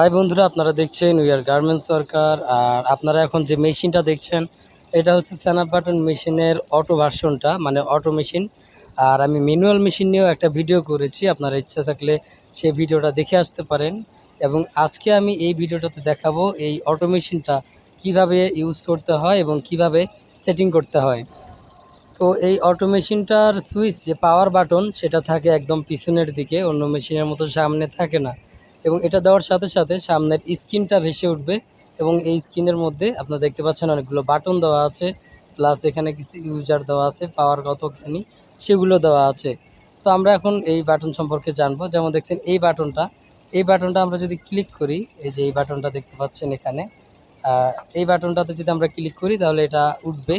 High বন্ধুরা, আপনারা দেখছেন উইয়ার গার্মেন্টস সরকার, আর আপনারা এখন যে মেশিনটা দেখছেন, এটা হচ্ছে স্যানাপ বাটন মেশিনের অটো ভার্সনটা মানে অটো মেশিন আর আমি ম্যানুয়াল মেশিন নিয়েও একটা ভিডিও করেছি, আপনারা ইচ্ছা থাকলে সেই ভিডিওটা দেখে আসতে পারেন। এবং আজকে আমি এই ভিডিওটাতে দেখাবো এই অটো মেশিনটা কীভাবে ইউজ করতে হয় এবং কীভাবে সেটিং করতে হয়। তো এই অটো মেশিনটার সুইচ যে পাওয়ার বাটন সেটা থাকে একদম পিছনের দিকে, অন্য মেশিনের মতো সামনে থাকে না। এবং এটা দেওয়ার সাথে সাথে সামনের স্ক্রিনটা ভেসে উঠবে এবং এই স্ক্রিনের মধ্যে আপনারা দেখতে পাচ্ছেন অনেকগুলো বাটন দেওয়া আছে, প্লাস এখানে কিছু ইউজার দেওয়া আছে, পাওয়ার কতখানি সেগুলো দেওয়া আছে। তো আমরা এখন এই বাটন সম্পর্কে জানব। যেমন দেখছেন, এই বাটনটা এই বাটনটা আমরা যদি ক্লিক করি, এই যে এই বাটনটা দেখতে পাচ্ছেন এখানে এই বাটনটাতে যদি আমরা ক্লিক করি, তাহলে এটা উঠবে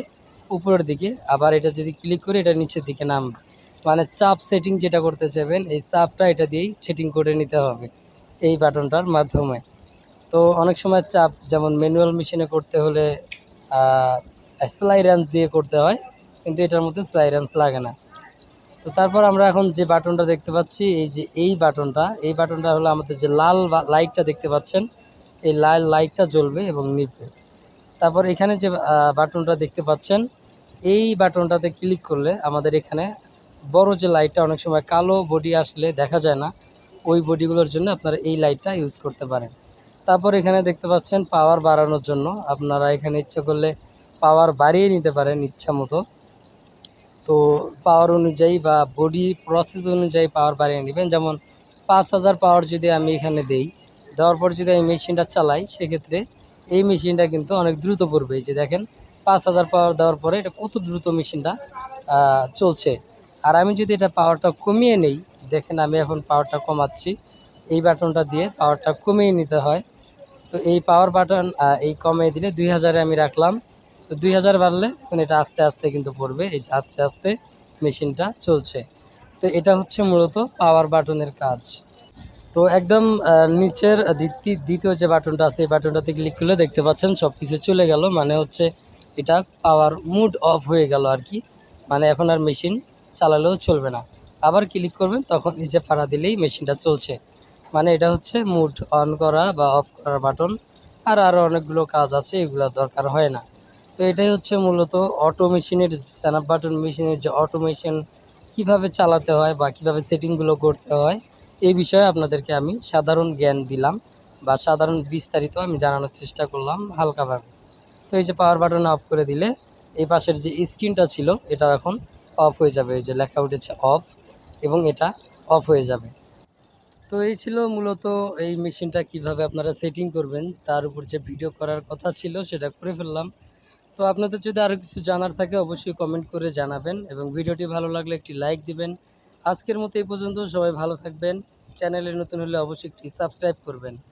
উপরের দিকে। আবার এটা যদি ক্লিক করি, এটা নিচের দিকে নামবে। মানে চাপ সেটিং যেটা করতে চাইবেন, এই চাপটা এটা দিয়েই সেটিং করে নিতে হবে। এই বাটনটার মাধ্যমে। তো অনেক সময় চাপ, যেমন ম্যানুয়াল মেশিনে করতে হলে স্লাই রেঞ্জ দিয়ে করতে হয়, কিন্তু এটার মধ্যে স্লাই রেঞ্জ লাগে না। তো তারপর আমরা এখন যে বাটনটা দেখতে পাচ্ছি, এই যে এই বাটনটা এই বাটনটা হলো আমাদের যে লাল লাইটটা দেখতে পাচ্ছেন, এই লাল লাইটটা জ্বলবে এবং নিভবে। তারপর এখানে যে বাটনটা দেখতে পাচ্ছেন, এই বাটনটাতে ক্লিক করলে আমাদের এখানে বড় যে লাইটটা অনেক সময় কালো বডি আসলে দেখা যায় না। ওই বডিগুলোর জন্য আপনারা এই লাইটটা ইউজ করতে পারেন। তারপর এখানে দেখতে পাচ্ছেন পাওয়ার বাড়ানোর জন্য আপনারা এখানে ইচ্ছা করলে পাওয়ার বাড়িয়ে নিতে পারেন ইচ্ছা মতো। তো পাওয়ার অনুযায়ী বা বডি প্রসেস অনুযায়ী পাওয়ার বাড়িয়ে নেবেন। যেমন পাঁচ হাজার পাওয়ার যদি আমি এখানে দেই, দেওয়ার পর যদি আমি মেশিনটা চালাই, সেক্ষেত্রে এই মেশিনটা কিন্তু অনেক দ্রুত পড়বে। যে দেখেন, পাঁচ হাজার পাওয়ার দেওয়ার পরে এটা কত দ্রুত মেশিনটা চলছে। আর আমি যদি এটা পাওয়ারটা কমিয়ে নেই দেখেন আমি এখন পাওয়ারটা কমাচ্ছি। এই বাটনটা দিয়ে পাওয়ারটা কমিয়ে নিতে হয়। তো এই পাওয়ার বাটন এই কমিয়ে দিলে দুই হাজারে আমি রাখলাম। তো দুই হাজার বাড়লে এখন এটা আস্তে আস্তে কিন্তু পড়বে। এই আস্তে আস্তে মেশিনটা চলছে। তো এটা হচ্ছে মূলত পাওয়ার বাটনের কাজ। তো একদম নিচের দ্বিতীয় দ্বিতীয় যে বাটনটা আছে, এই বাটনটাতে ক্লিক করলে দেখতে পাচ্ছেন সব কিছু চলে গেল। মানে হচ্ছে এটা পাওয়ার মুড অফ হয়ে গেল আর কি। মানে এখন আর মেশিন চালালেও চলবে না। আবার ক্লিক করবেন, তখন এই যে পাড়া দিলেই মেশিনটা চলছে। মানে এটা হচ্ছে মুড অন করা বা অফ করার বাটন, আর আরও অনেকগুলো কাজ আছে, এগুলো দরকার হয় না। তো এটাই হচ্ছে মূলত অটো মেশিনের স্ন্যাপ বাটন মেশিনের যে অটোমেশন কীভাবে চালাতে হয় বা কীভাবে সেটিংগুলো করতে হয়, এই বিষয়ে আপনাদেরকে আমি সাধারণ জ্ঞান দিলাম বা সাধারণ বিস্তারিত আমি জানানোর চেষ্টা করলাম হালকাভাবে। তো এই যে পাওয়ার বাটন অফ করে দিলে, এই পাশের যে স্ক্রিনটা ছিল এটা এখন অফ হয়ে যাবে। এই যে লেখা উঠেছে অফ এবং এটা অফ হয়ে যাবে। তো এই ছিল মূলত এই মেশিনটা কীভাবে আপনারা সেটিং করবেন, তার উপর যে ভিডিও করার কথা ছিল সেটা করে ফেললাম। তো আপনাদের যদি আরও কিছু জানার থাকে অবশ্যই কমেন্ট করে জানাবেন এবং ভিডিওটি ভালো লাগলে একটি লাইক দিবেন। আজকের মতো এই পর্যন্ত সবাই ভালো থাকবেন। চ্যানেলে নতুন হলে অবশ্যই একটি সাবস্ক্রাইব করবেন।